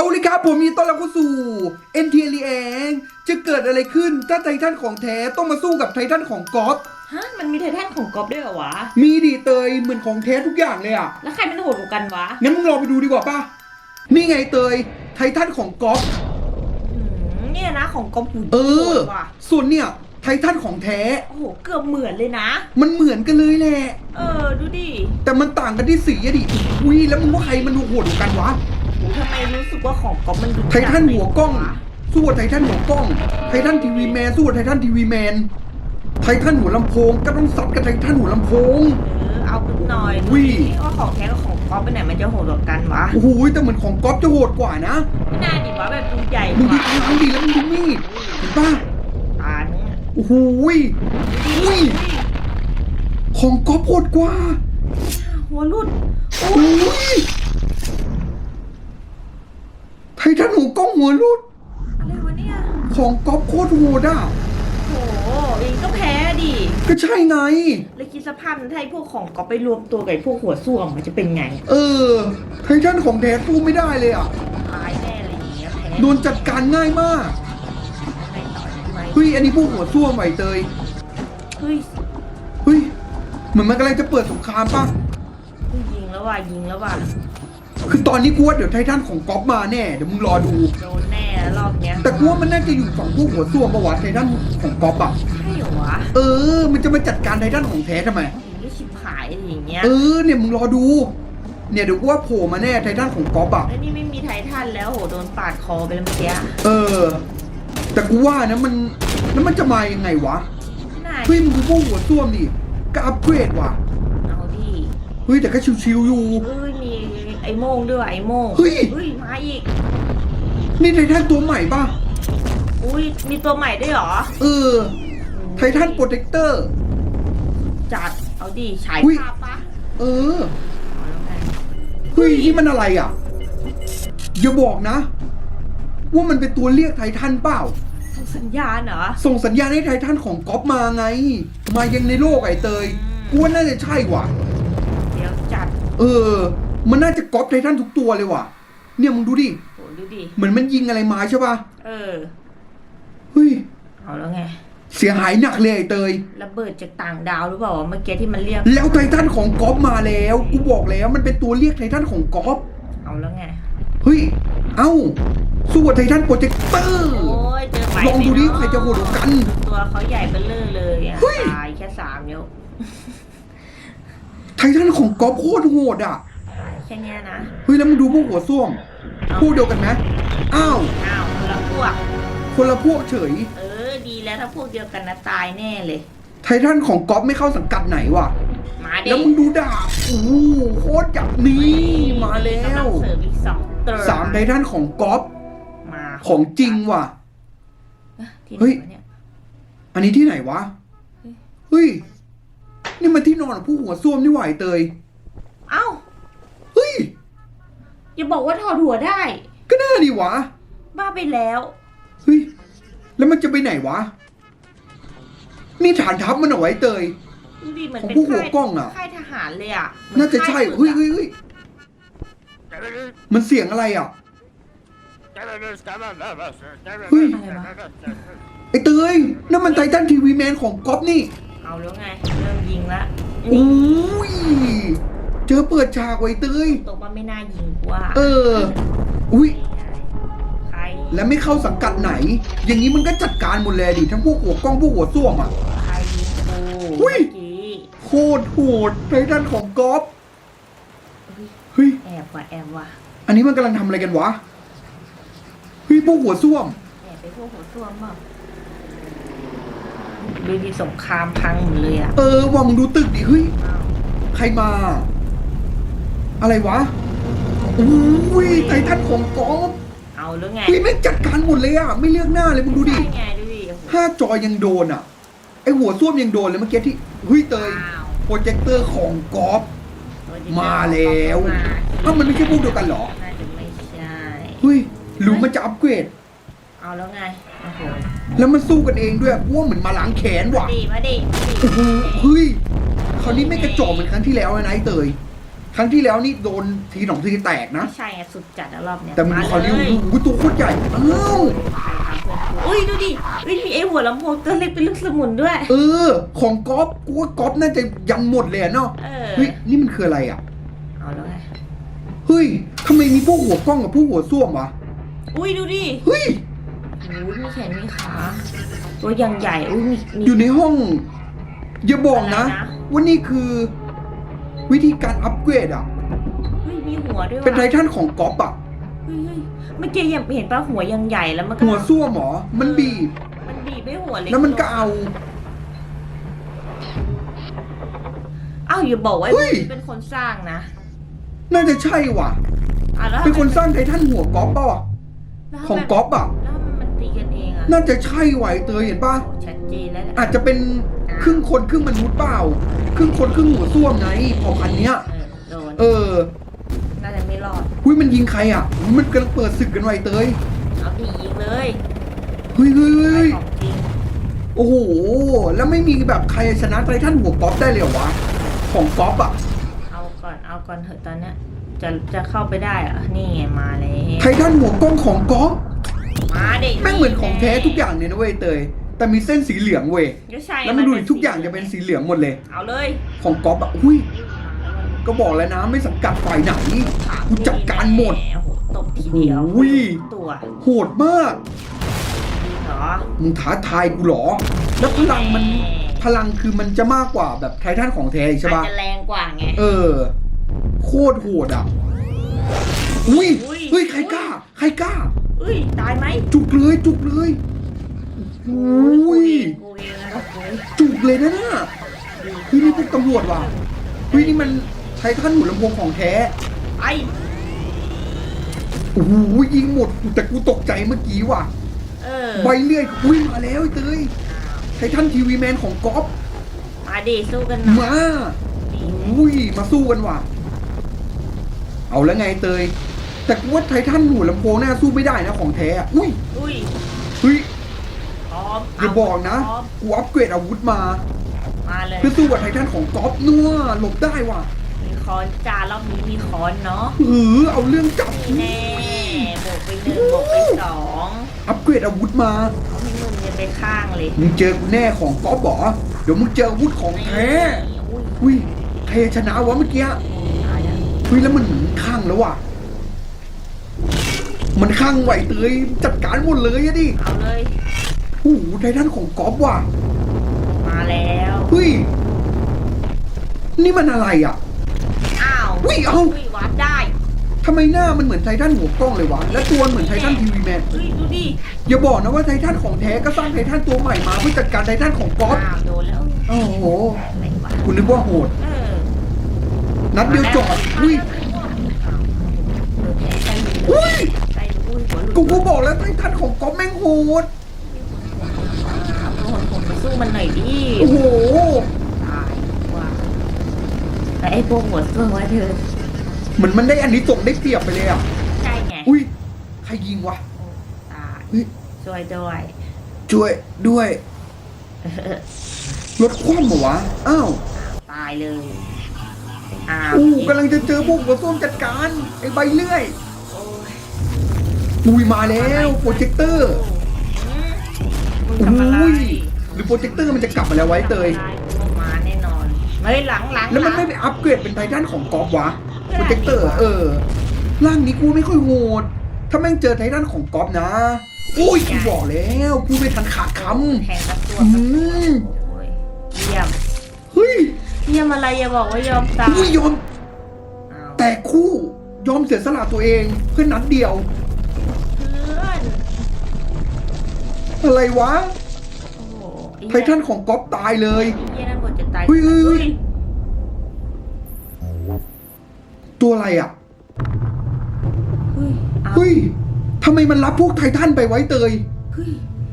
เอาเลยครับผมมีต้อนรับเข้าสู่ NT เลียงจะเกิดอะไรขึ้นถ้าไททันของแท้ต้องมาสู้กับไททันของก๊อฟฮะมันมีไททันของก๊อฟด้วยเหรอวะ มีดีเตยเหมือนของแท้ทุกอย่างเลยอะแล้วใครมันโหดกว่ากันวะงั้นมึงรอไปดูดีกว่าป่ะนี่ไงเตยไททันของก๊อฟอืมเนี่ยนะของก๊อฟหูเออ โหดว่ะส่วนเนี่ยไททันของแท้ โอ้โหเกือบเหมือนเลยนะ มันเหมือนกันเลยแหละ เออดูดิแต่มันต่างกันที่สีอะดิอุ้ยแล้วมึงว่าใครมันโหดกว่ากันวะโห ทำไมรู้สึกว่าของก๊อฟมันดูไททันหัวกล้องวะสู้กับไททันหัวกล้อง ไททันทีวีแมนสู้กับไททันทีวีแมน ไททันหัวลำโพงก็ต้องซัดกับไททันหัวลำโพง เออเอาขึ้นหน่อยอุ้ยดูดิว่าของแท้กับของก๊อฟไปไหนมันจะโหดกว่ากันวะโอ้โหแต่เหมือนของก๊อฟจะโหดกว่านะ ไม่น่าดิวะแบบดูใหญ่กมึงดูว่าทางดีแล้วมึงดูมีดเห็นป่ะตาเนี่ย โอ้โหยอุ้ย ของก๊อฟโหดกว่า หัวรุดโอ้ยไททัน หัวกล้องหัวรุดอะไรวะเนี่ย ของก๊อฟโคตรโหดอะโหเองก็แพ้ดิ ก็ใช่ไง แล้วคิดสภาพถ้าไอ้พวกของก๊อฟไปรวมตัวกับไอ้พวกหัวส้วมมันจะเป็นไง เออไททันของแท้สู้ไม่ได้เลยอะตายแน่เลยอย่างเงี้ยแพ้โดนจัดการง่ายมากไงต่อดีไหมเฮ้ยอันนี้พวกหัวซ่วมไหวเตยเฮ้ยเฮ้ยเหมือนมันกำลังจะเปิดสงครามป่ะเฮ้ยยิงแล้วว่ะยิงแล้วว่ะคือตอนนี้กูว่าเดี๋ยวไททันของก๊อฟมาแน่เดี๋ยวมึงรอดู โดนแน่ รอบเนี้ยแต่กูว่ามันน่าจะอยู่ฝั่งพวกหัวซ่วมประวัติไททันของก๊อฟอะใช่เหรอวะเออ มันจะมาจัดการไททันของแท้ทำไมยิงชิบหายอะไรอย่างเงี้ยเออเนี่ยมึงรอดู เนี่ยเดี๋ยวกูว่าโผล่มาแน่ไททันของก๊อฟอะแล้วนี่ไม่มีไททันแล้วโหโดนปาดคอไปแล้วเมื่อกี้เออ แต่กูว่านะมันแล้วมันจะมายังไงวะน่าเฮ้ยมึงดูพวกหัวซ่วมดิก็อัปเกรดว่ะเอาดิเฮ้ยแต่ก็ชิวๆอยู่ เอ้ยมีไอ้โม่งด้วยว่ะไอ้โม่งเฮ้ยเฮ้ย มาอีก นี่ไททันตัวใหม่ป่ะ อุ้ยมีตัวใหม่ด้วยเหรอ เออ ไททันโปรเทคเตอร์ จัด เอาดิฉายอุ๊ย ภาพปะเออ เอาแล้วไงเฮ้ยนี่มันอะไรอะ อย่าบอกนะ ว่ามันเป็นตัวเรียกไททันเปล่า ส่งสัญญาณเหรอ ส่งสัญญาณให้ไททันของก๊อฟมาไง มายังในโลกไอ้เตยอืมกูว่าน่าจะใช่ว่ะ เดี๋ยวจัด เออ มันน่าจะก๊อปไททันทุกตัวเลยว่ะ เนี่ยมึงดูดิโห ดูดิ เหมือนมันยิงอะไรมาใช่ป่ะ เออ เฮ้ย เอาแล้วไง เสียหายหนักเลยไอ้เตย ระเบิดจากต่างดาวหรือเปล่าวะเมื่อกี้ที่มันเรียก แล้วไททันของก๊อฟมาแล้ว กูบอกแล้วมันเป็นตัวเรียกไททันของก๊อฟ เอาแล้วไง เฮ้ย เอ้า สู้กับไททันโปรเจคเตอร์ โอ้ยเจอไหมลองดูดิใครจะโหดกว่ากันตัวเขาใหญ่เบ้อเร่อเลยอะเฮ้ย ตายแค่สามนิ้วไททันของก๊อฟโคตรโหดอะแค่เนี้ยนะ เฮ้ยแล้วมึงดูพวกหัวส้วม พวกเดียวกันไหมอ้าวอ้าวคนละพวก คนละพวกเฉย เออ ดีแล้วถ้าพวกเดียวกันนะตายแน่เลย ไททันของก๊อฟไม่เข้าสังกัดไหนว่ะมาเด็แล้วมึงดูดาบโอ้โหโคตรจับนี่มาแล้กำลัวงเสริมอีกสองตัวสามไททันของก๊อฟมาของจริงว่ะที่ไหนเฮ้ยวะเนี่ยอันนี้ที่ไหนวะเฮ้ยเฮ้ยนี่มันที่นอนของผู้หัวส้วมนี่หว่าไอ้เตย เอ้าเฮ้ย อย่าบอกว่าถอดหัวได้ ก็น่าดีวะ บ้าไปแล้ว เฮ้ย แล้วมันจะไปไหนวะ นี่ฐานทัพมันเอาไว้เตย ดูดิเหมือนของเป็นพวกหัวค่ายกล้องอะ ค่ายทหารเลยอะเหมือน่าจะใช่ค่ยฝึกเฮ้ยอะเฮ้ยเฮ้ยมันเสียงอะไรอะ ไอ้เตยนั่นมันไททันทีวีแมนของก๊อฟนี่ เอาแล้วไง เริ่มยิงละ โอ้ย เจอเปิดฉากไว้เตยตกมาไม่น่ายิงกว่าเออ อุ้ยใครแล้วไม่เข้าสังกัดไหน อย่างนี้มันก็จัดการหมดเลยดิทั้งพวกหัวกล้องพวกหัวส้วมอะใครยิงกูอุ้ยเมื่อกี้โคตรโหดไททันของก๊อฟเฮ้ยแอบว่ะแอบว่ะอันนี้มันกำลังทำอะไรกันวะเฮ้ยพวกหัวส้วมแอบไปพวกหัวส้วมเปล่าดูดิสงครามพังหมดเลยอะ เออว่ามึงดูตึกดิเฮ้ยอ้าวใครมา อะไรวะอุ้ยไททันของก๊อฟเอาแล้วไงเฮ้ยแม่งจัดการหมดเลยอะ ไม่เลือกหน้าเลยมึงดูดิใช่ไงดูดิโอ้โหห้าจอยังโดนอะ ไอหัวส้วมยังโดนเลยเมื่อกี้ที่เฮ้ยเตยอ้าวโปรเจคเตอร์ของก๊อฟ ตัวที่มาแล้วมาอ้าวมันไม่ใช่พวกเดียวกันเหรอ น่าจะไม่ใช่ เฮ้ยหรือมันจะอัปเกรด เอาแล้วไงโอ้โหแล้วมันสู้กันเองด้วยกูว่าเหมือนมาล้างแขนว่ะมาดิมาดิมาดิโอ้โหเฮ้ยคราวนี้ไม่กระจอกเหมือนครั้งที่แล้วเลยนะไอ้เตย ครั้งที่แล้วนี่โดนทีหนองทีแตกนะไม่ใช่ไงสุดจัดแล้วรอบเนี้ยแต่มันมาคราวนี้เลยโอ้โหตัวโคตรใหญ่อ้าวอุ้ยดูดิอุ้ยมีไอ้หัวลำโพงตัวเล็กเป็นลูกสมุนด้วย เออ ของก๊อฟกูว่าก๊อฟน่าจะยันหมดเลยอะเนาะเออ เฮ้ยนี่มันคืออะไรอะเอาแล้วไง เฮ้ยทำไมมีพวกหัวกล้องกับพวกหัวส้วมวะอุ้ยดูดิเฮ้ยอุ้ยมีแขนมีขา ตัวอย่างใหญ่ อุ้ยมีมี อยู่ในห้อง อย่าบอกนะ อะไรนะ ว่านี่คือ วิธีการอัปเกรดอะ เฮ้ยมีหัวด้วยว่ะเป็นไททันของก๊อฟอะ เฮ้ยเฮ้ยเมื่อกี้ยังเห็นป่ะหัวยังใหญ่แล้วมันก็หัวส้วมเหรอมันบีบ มันบีบไม่หัวเล็กแล้วมันก็เอา อ้าวอย่าบอกว่าเฮ้ย เป็นคนสร้างนะน่าจะใช่ว่ะ อะแล้วเป็นคนสร้างไททันหัวก๊อฟเปล่าวะแล้วทำไมของก๊อฟอะ แล้วทำไมมันตีกันเองอะน่าจะใช่ไหวเตยเห็นป่ะโอ้ชัดเจนแล้วแหละอาจจะเป็น ครึ่งคนครึ่งมนุษย์เปล่า ครึ่งคนครึ่งหัวส้วมไงเผ่าพันธุ์เนี้ยเออโดนเออน่าจะไม่รอด หุ้ยมันยิงใครอะอุ๊ยมันกำลังเปิดศึกกันไวเตยเอาดียิงเลยเฮ้ยเฮ้ยเฮ้ยของจริงโอ้โห แล้วไม่มีแบบใครชนะไททันหัวก๊อฟได้เลยเหรอวะ ของก๊อฟอะ เอาก่อนเอาก่อนเถอะตอนเนี้ยจะจะเข้าไปได้เหรอนี่ไงมาแล้ไทวทันหัวกล้องของก๊อฟมาดิแม่งเหมือนของแท้ทุกอย่างเนี่ยนะเว้ยเตย แต่มีเส้นสีเหลืองเว้ยก็ใช่แล้วมันดูดิทุกอย่างจะเป็นสีเหลืองหมดเลย เอาเลย ของก๊อฟอะอุ้ยก็บอกแล้วนะไม่สังกัดฝ่ายไหนกูจัดการหมดโอ้โหตบทีเดียวโอ้ยตัวโหดมากจริงเหรอมึงท้าทายกูเหรอ แล้วพลังมันพลังคือมันจะมากกว่าแบบไททันของแท้อีกใช่อาจปะจะแรงกว่าไงเออ โคตรโหดอะอุ้ยอุ้ยเฮ้ยใครกล้า ใครกล้าเอ้ยตายไหมจุกเลยจุกเลย อุ้ยกูเองนะโอ้ยจุกเลยนะน่ะเฮ้ยนี่พวกตำรวจว่ะเฮ้ยนี่มันไททันหูลำโพงของแท้ไอ้โอ้โหยิงหมดแต่กูตกใจเมื่อกี้ว่ะเออใบเลื่อยอุ้ยมาแล้วไอ้เตยไททันทีวีแมนของก๊อฟมาดิสู้กันหน่อยมาอุ้ยมาสู้กันว่ะ เอาแล้วไงเตย แต่กูว่าไททันหูลำโพงน่าสู้ไม่ได้นะของแท้อะอุ้ยอุ้ยเฮ้ย พร้อมอย่าบอกนะ พร้อมกูอัปเกรดอาวุธมา มาเลยเพื่อสู้กับไททันของก๊อฟนัวหลบได้ว่ะมีคอนจารอบนี้มีคอนเนาะเออเอาเรื่องจับแน่บวกไปหนึ่งบวกไปสองอัปเกรดอาวุธมาเอาให้มึงเนี่ยไปข้างเลยมึงเจอกูแน่ของก๊อฟบอเดี๋ยวมึงเจออาวุธของแท้อุ้ยอุ้ยใครชนะวะเมื่อกี้ตายแล้วอุ้ยแล้วมันเหมือนข้างแล้วว่ะ มันข้างไหวเตยจัดการหมดเลยอะดิเอาเลย โอ้โหไททันของก๊อฟว่ะมาแล้ว เฮ้ย นี่มันอะไรอะ อ้าวอุ้ยเอาอุ้ยวัดได้ทำไมหน้ามันเหมือนไททันหัวกล้องเลยวะ และตัวมันเหมือนไททันทีวีแมน เฮ้ยดูดิ อย่าบอกนะว่าไททันของแท้ก็สร้างไททันตัวใหม่มาเพื่อจัดการไททันของก๊อฟอ้าวโดนแล้วโอ้โห อะไรวะคุณนึกว่าโหด เออนัดเดียวจอดอุ้ยเออแพ้ใจอุ้ยใจอุ้ยหัวหลุดกูก็บอกแล้วไททันของก๊อฟแม่งโหด เอาตัวผมไป สู้มันหน่อยดิโอ้โหตายว่ะแต่ไอ้พวกหัวสู้ว่าเธอเหมือนมันได้อันนี้ส่งได้เปรียบไปเลยอะ ใช่ไงอุ้ยใครยิงวะตายเฮ้ยช่วยด้วยช่วยด้วยเออรถคว่ำเหรอวะอ้าวตายเลยอ้าวอู้กำลังจะเจอพวกหัวส้วมจัดการไอ้ใบเลื่อยโอ้ยอุ้ยมาแล้วโปรเจคเตอร์อืมมึงทำอะไรอุ้ยห รือโปรเจคเตอร์มันจะกลับมาแล้วไว้เตยทำอะไรมึงมาแน่นอนเฮ้ยหลังหลังแล้วมันหไม่งไปอัปเกรดเป็นไททันของกอล์ฟวะเพื่โปอรเจคเตอร์เออ ร่างนี้กูไม่ค่อยโหด ถ้าแม่งเจอไททันของกอล์ฟนะอุ้ยกูบอกแล้วกูไม่ทันขาดคแทงกับตัวำอืมโอ้ยเยี่ยม เฮ้ย เยี่ยมอะไรอย่าบอกว่ายอมตายอุ้ยยอมอ้าวแตกคู่ยอมเสียสละตัวเองเพื่อนัดเดียว เพื่อน อะไรวะโอ้โห ไททันของกอล์ฟตายเลยไอ้เยี่ยนั่นหมดจะตายเฮ้ยเฮ้ยเฮ้ยตัวอะไรอะเฮ้ยเอาเฮ้ยทำไมมันรับพวกไททันไปไว้เตยเฮ้ย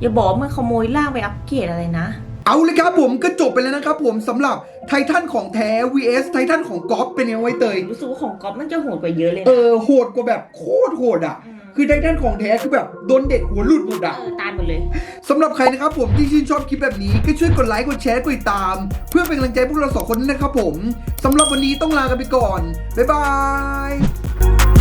อย่าบอกว่ามันขโมยร่างไปอัปเกรดอะไรนะ เอาเลยครับผมก็จบไปแล้วนะครับผมสำหรับไททันของแท้ vs ไททันของกอล์ฟเป็นยังไงไว้เตยรู้สึกว่าของก๊อฟมันจะโหดกว่าเยอะเลยเอนะอโหดกว่าแบบโคตรโหดอะม คือคือไททันของแท้คือแบบโดนเด็ดหัวหลุดหมดเออะอตายหมดเลย สำหรับใครนะครับผมที่ชื่นชอบคลิปแบบนี้ก็ช่วยกดไลค์กดแชร์กดติดตาม เพื่อเป็นกำลังใจพวกเราสองคนด้วยนะครับผม สำหรับวันนี้ต้องลากันไปก่อน บ๊ายบาย